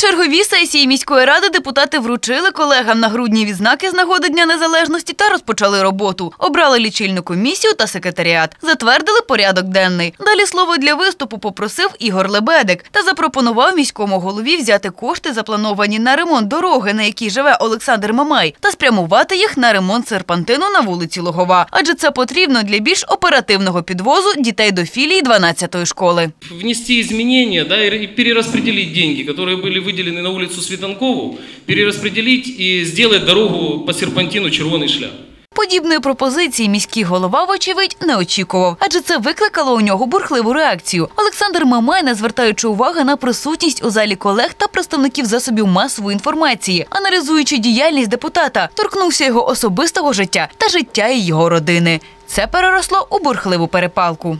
черговій сесії міської ради депутати вручили колегам на грудні відзнаки з нагоди Дня Незалежності та розпочали роботу. Обрали лічильну комісію та секретаріат. Затвердили порядок денний. Далі слово для виступу попросив Ігор Лебедик та запропонував міському голові взяти кошти, заплановані на ремонт дороги, на якій живе Олександр Мамай, та спрямувати їх на ремонт серпантину на вулиці Логова. Адже це потрібно для більш оперативного підвозу дітей до філії 12-ї школи. внести изменения да, и перераспределить деньги, которые были выделены на улицу Светанкову, перераспределить и сделать дорогу по серпантину «Червоный шлях». Подібної пропозиції міський голова, вочевидь, не очікував, адже це викликало у нього бурхливу реакцію. Олександр Мамай, не звертаючи уваги на присутність у залі колег та представників засобів масової інформації, аналізуючи діяльність депутата, торкнувся його особистого життя та життя і його родини. Це переросло у бурхливу перепалку.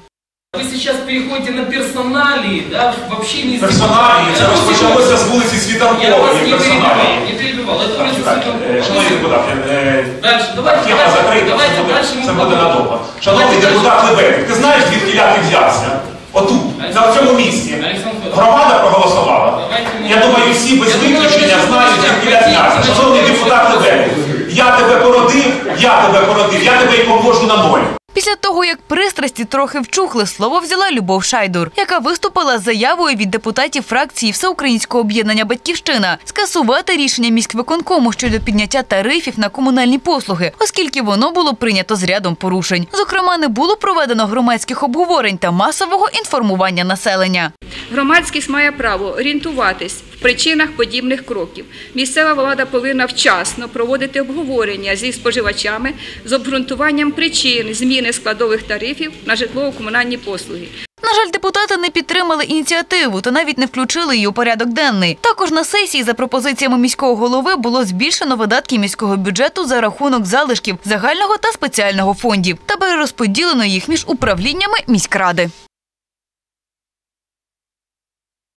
Вы сейчас переходите на персоналии, да, вообще не Персоналі, це розпочалося з вулиці Я Світанкової, вас не персоналі. перебивал, не перебивал. Это улица Так, е, Светланкова. шановні депутати, е, Дальше, давайте, тема давайте, закрита, давайте це буде, дальше мы це буде поговорим. надовго. Шановний Давайте депутат Лебедик, ти знаєш, звідки я ти взявся? Отут, на цьому місці. Олександр Федорович. Громада проголосувала. Давайте ми- Я думаю, всі без Я думаю, виключення що знають, ви звідки я хотіте, взявся. значить, Шановний ви депутат хочете. Лебедик, я тебе породив, я тебе породив, я тебе і помножу на ноль. Після того, як пристрасті трохи вчухли, слово взяла Любов Шайдур, яка виступила з заявою від депутатів фракції Всеукраїнського об'єднання Батьківщина скасувати рішення міськвиконкому щодо підняття тарифів на комунальні послуги, оскільки воно було прийнято з рядом порушень. Зокрема, не було проведено громадських обговорень та масового інформування населення. Громадськість має право орієнтуватись в причинах подібних кроків. Місцева влада повинна вчасно проводити обговорення зі споживачами з обґрунтуванням причин зміни складових тарифів на житлово-комунальні послуги. На жаль, депутати не підтримали ініціативу та навіть не включили її у порядок денний. Також на сесії за пропозиціями міського голови було збільшено видатки міського бюджету за рахунок залишків загального та спеціального фондів та перерозподілено їх між управліннями міськради.